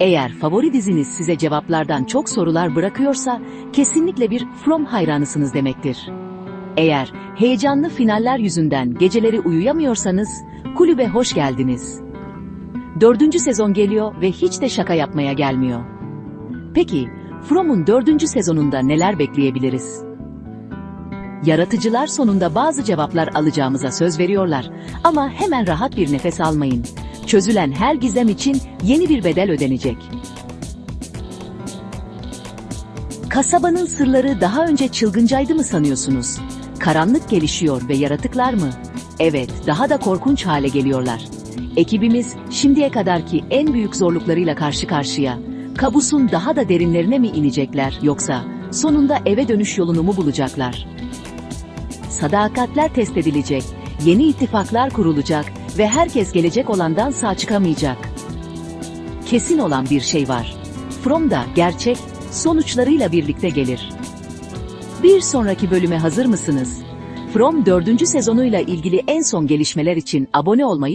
Eğer favori diziniz size cevaplardan çok sorular bırakıyorsa, kesinlikle bir From hayranısınız demektir. Eğer heyecanlı finaller yüzünden geceleri uyuyamıyorsanız, kulübe hoş geldiniz. Dördüncü sezon geliyor ve hiç de şaka yapmaya gelmiyor. Peki, From'un dördüncü sezonunda neler bekleyebiliriz? Yaratıcılar sonunda bazı cevaplar alacağımıza söz veriyorlar. Ama hemen rahat bir nefes almayın. Çözülen her gizem için yeni bir bedel ödenecek. Kasabanın sırları daha önce çılgıncaydı mı sanıyorsunuz? Karanlık gelişiyor ve yaratıklar mı? Evet, daha da korkunç hale geliyorlar. Ekibimiz şimdiye kadarki en büyük zorluklarıyla karşı karşıya. Kabus'un daha da derinlerine mi inecekler yoksa sonunda eve dönüş yolunu mu bulacaklar? Sadakatler test edilecek, yeni ittifaklar kurulacak ve herkes gelecek olandan sağ çıkamayacak. Kesin olan bir şey var. From da gerçek, sonuçlarıyla birlikte gelir. Bir sonraki bölüme hazır mısınız? From 4. sezonuyla ilgili en son gelişmeler için abone olmayı